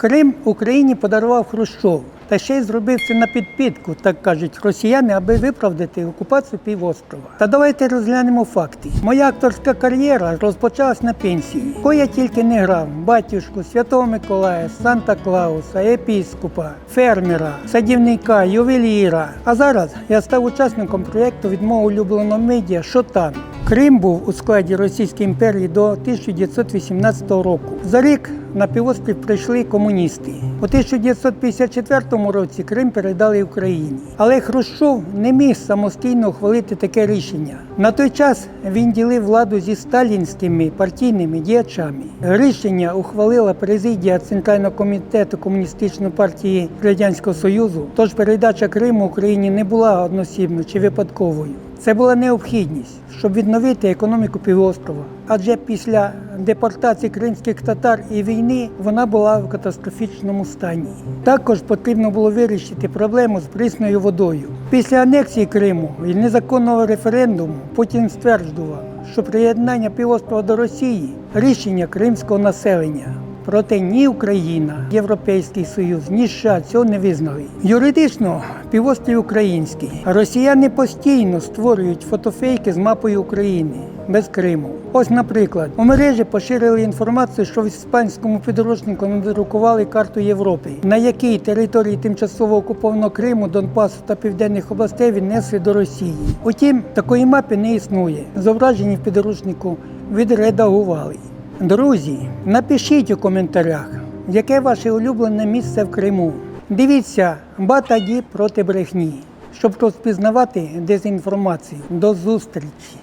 Крим Україні подарував Хрущов. Та ще й зробив це на підпітку, так кажуть росіяни, аби виправдати окупацію півострова. Та давайте розглянемо факти. Моя акторська кар'єра розпочалась на пенсії. Ко я тільки не грав батюшку, святого Миколая, Санта Клауса, епіскопа, фермера, садівника, ювеліра. А зараз я став учасником проєкту від мого улюбленого медіа Шотан. Крим був у складі Російської імперії до 1918 року. За рік на півострів прийшли комуністи. У 1954 році Крим передали Україні. Але Хрущов не міг самостійно ухвалити таке рішення. На той час він ділив владу зі сталінськими партійними діячами. Рішення ухвалила президія Центрального комітету Комуністичної партії Радянського Союзу. Тож передача Криму Україні не була односібною чи випадковою. Це була необхідність, щоб відновити економіку півострова. Адже після депортації кримських татар і війни вона була в катастрофічному стані. Також потрібно було вирішити проблему з присною водою. Після анексії Криму і незаконного референдуму Путін стверджував, що приєднання півострова до Росії рішення кримського населення. Проте ні Україна, Європейський Союз, ні США цього не визнали. Юридично півострів український. Росіяни постійно створюють фотофейки з мапою України без Криму. Ось, наприклад, у мережі поширили інформацію, що в іспанському підручнику надрукували карту Європи, на якій території тимчасово окупованого Криму, Донбасу та південних областей віднесли до Росії. Утім, такої мапи не існує. Зображені в підручнику відредагували. Друзі, напишіть у коментарях, яке ваше улюблене місце в Криму. Дивіться Батаді проти брехні, щоб розпізнавати дезінформацію. До зустрічі!